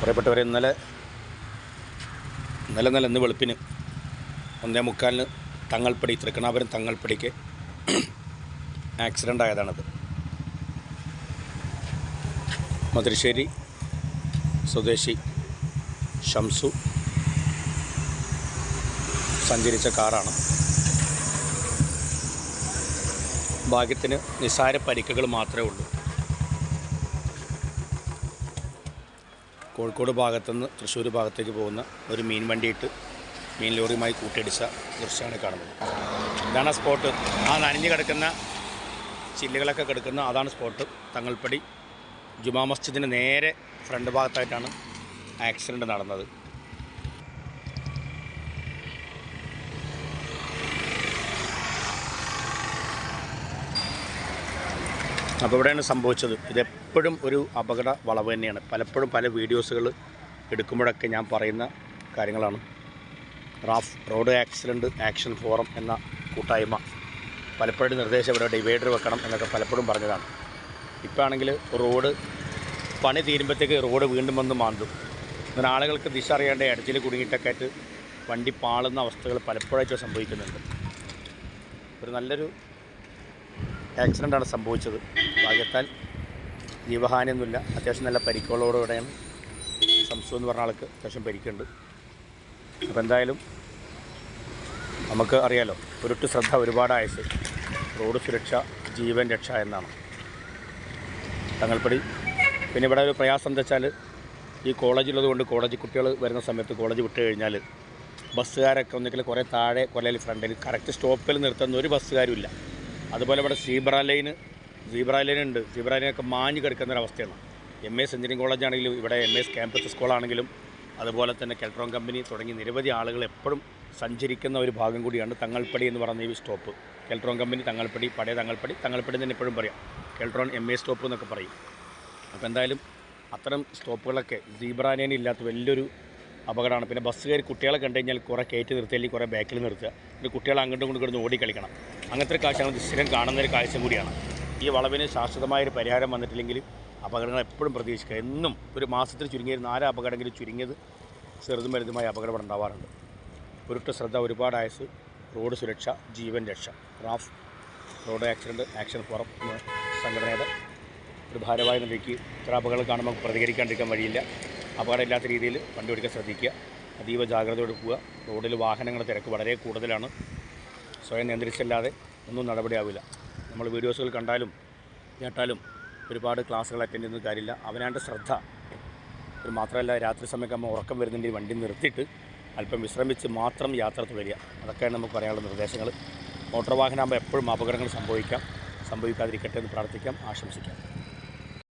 പ്രിയപ്പെട്ടവരെ ഇന്നലെ ഇന്നലെ ഇന്നലെ ഇന്ന് വെളുപ്പിന് ഒന്നേ മുക്കാലിന് തങ്ങൾപ്പടി തൃക്കണാപുരം തങ്ങൾപ്പടിക്ക് ആക്സിഡന്റ് ആയതാണത്. മധുരശ്ശേരി സ്വദേശി ഷംസു സഞ്ചരിച്ച കാറാണ്. ഭാഗ്യത്തിന് നിസ്സാര പരിക്കുകൾ മാത്രമേ ഉള്ളൂ. കോഴിക്കോട് ഭാഗത്തുനിന്ന് തൃശ്ശൂർ ഭാഗത്തേക്ക് പോകുന്ന ഒരു മീൻ വണ്ടിയിട്ട് മീൻ ലോറിയുമായി കൂട്ടിയിടിച്ച ദൃശ്യമാണ് കാണുന്നത്. ഇതാണ് സ്പോട്ട്. ആ നനഞ്ഞു കിടക്കുന്ന ചില്ലുകളൊക്കെ കിടക്കുന്ന അതാണ് സ്പോട്ട്. തങ്ങൾപ്പടി ജുമാ മസ്ജിദിന് നേരെ ഫ്രണ്ട് ഭാഗത്തായിട്ടാണ് ആക്സിഡന്റ് നടന്നത്. അപ്പോൾ ഇവിടെയാണ് സംഭവിച്ചത്. ഇതെപ്പോഴും ഒരു അപകട വളവ് തന്നെയാണ്. പലപ്പോഴും പല വീഡിയോസുകൾ എടുക്കുമ്പോഴൊക്കെ ഞാൻ പറയുന്ന കാര്യങ്ങളാണ്. RAF road accident action forum എന്ന കൂട്ടായ്മ പലപ്പോഴും നിർദ്ദേശം ഇവിടെ ഡിവൈഡർ വെക്കണം എന്നൊക്കെ പലപ്പോഴും പറഞ്ഞതാണ്. ഇപ്പോൾ ആണെങ്കിൽ റോഡ് പണി തീരുമ്പോഴത്തേക്ക് റോഡ് വീണ്ടും വന്ന് മാന്തും. അങ്ങനെ ആളുകൾക്ക് ദിശ അറിയാണ്ട് ഇടച്ചിൽ കുടുങ്ങിയിട്ടൊക്കെ ആയിട്ട് വണ്ടി പാളുന്ന അവസ്ഥകൾ പലപ്പോഴായിട്ട് സംഭവിക്കുന്നുണ്ട്. ഒരു നല്ലൊരു ആക്സിഡന്റാണ് സംഭവിച്ചത്. ഭാഗ്യത്താൽ ജീവഹാനിയൊന്നുമില്ല. അത്യാവശ്യം നല്ല പരിക്കുകളോടുകൂടെയാണ് സംസു എന്ന് പറഞ്ഞ ആൾക്ക് അത്യാവശ്യം പരിക്കുണ്ട്. അപ്പോൾ എന്തായാലും നമുക്ക് അറിയാലോ ഒരുട്ട് ശ്രദ്ധ ഒരുപാട് ആയസ് റോഡ് സുരക്ഷ ജീവൻ രക്ഷ എന്നാണ്. തങ്ങൾപ്പടി പിന്നെ ഇവിടെ ഒരു പ്രയാസം എന്താ വെച്ചാൽ ഈ കോളേജുള്ളത് കൊണ്ട് കോളേജ് കുട്ടികൾ വരുന്ന സമയത്ത് കോളേജ് വിട്ട് കഴിഞ്ഞാൽ ബസ്സുകാരൊക്കെ ഒന്നിക്കൽ കുറേ താഴെ കൊല്ലയിൽ ഫ്രണ്ടിൽ കറക്റ്റ് സ്റ്റോപ്പിൽ നിർത്തുന്ന ഒരു ബസ്സുകാരും ഇല്ല അതുപോലെ ഇവിടെ സീബ്ര ലൈന് സീബ്ര ലൈൻ ഉണ്ട്. സീബ്ര ലൈനൊക്കെ മാഞ്ഞ് കിടക്കുന്ന ഒരു അവസ്ഥയാണ്. എം എസ് എഞ്ചിനീയറിംഗ് കോളേജ് ആണെങ്കിലും ഇവിടെ എം എസ് ക്യാമ്പസ് സ്കൂളാണെങ്കിലും അതുപോലെ തന്നെ കെൽട്രോൺ കമ്പനി തുടങ്ങി നിരവധി ആളുകൾ എപ്പോഴും സഞ്ചരിക്കുന്ന ഒരു ഭാഗം കൂടിയാണ് തങ്ങൾപ്പടി എന്ന് പറയുന്ന ഈ സ്റ്റോപ്പ് കെൽട്രോൺ കമ്പനി തങ്ങൾപ്പടി പഴയ തങ്ങൾപ്പടി തങ്ങൾപ്പടി തന്നെ എപ്പോഴും പറയാം. കെൽട്രോൺ എം എ സ്റ്റോപ്പ് എന്നൊക്കെ പറയും. അപ്പോൾ എന്തായാലും അത്തരം സ്റ്റോപ്പുകളൊക്കെ സീബ്രാനേനില്ലാത്ത വലിയൊരു അപകടമാണ്. പിന്നെ ബസ് കയറി കുട്ടികളെ കണ്ടു കഴിഞ്ഞാൽ കുറേ കയറ്റി നിർത്തി അല്ലെങ്കിൽ കുറേ ബാക്കിൽ നിർത്തുക. പിന്നെ കുട്ടികളെ അങ്ങോട്ടും ഇങ്ങോട്ടും കിടന്ന് ഓടിക്കളിക്കണം അങ്ങനത്തെ ഒരു കാഴ്ചയാണ് സ്ഥിരം കാണുന്ന ഒരു കാഴ്ച കൂടിയാണ്. ഈ വളവിന് ശാശ്വതമായൊരു പരിഹാരം വന്നിട്ടില്ലെങ്കിൽ അപകടങ്ങൾ എപ്പോഴും പ്രതീക്ഷിക്കുക. എന്നും ഒരു മാസത്തിൽ ചുരുങ്ങിയ നാല് അപകടങ്ങളിൽ ചുരുങ്ങിയത് ചെറുതും വലുതുമായ അപകടം ഉണ്ടാവാറുണ്ട്. ഒരുട്ട ശ്രദ്ധ ഒരുപാട് ആയസ് റോഡ് സുരക്ഷ ജീവൻ രക്ഷ. RAF road accident action forum സംഘടനയുടെ ഒരു ഭാരവാഹി നിലയ്ക്ക് ഇത്ര അപകടങ്ങൾ കാണുമ്പോൾ പ്രതികരിക്കാണ്ടിരിക്കാൻ വഴിയില്ല. അപകടമില്ലാത്ത രീതിയിൽ വണ്ടി ഓടിക്കാൻ ശ്രദ്ധിക്കുക. അതീവ ജാഗ്രതയോടെ പോവുക. റോഡിൽ വാഹനങ്ങളുടെ തിരക്ക് വളരെ കൂടുതലാണ്. സ്വയം നിയന്ത്രിച്ചല്ലാതെ ഒന്നും നടപടിയാവില്ല. നമ്മൾ വീഡിയോസുകൾ കണ്ടാലും കേട്ടാലും ഒരുപാട് ക്ലാസ്സുകൾ അറ്റൻഡ് ചെയ്യുന്ന കാര്യമില്ല. അവനാണ്ട് ശ്രദ്ധ ഒരു മാത്രമല്ല രാത്രി സമയത്ത് നമ്മൾ ഉറക്കം വരുന്നുണ്ടെങ്കിൽ വണ്ടി നിർത്തിയിട്ട് അല്പം വിശ്രമിച്ച് മാത്രം യാത്ര തുടരുക. അതൊക്കെയാണ് നമുക്ക് പറയാനുള്ള നിർദ്ദേശങ്ങൾ. മോട്ടോർ വാഹനമാകുമ്പോൾ എപ്പോഴും അപകടങ്ങൾ സംഭവിക്കാം. സംഭവിക്കാതിരിക്കട്ടെ എന്ന് പ്രാർത്ഥിക്കാം. ആശംസിക്കാം.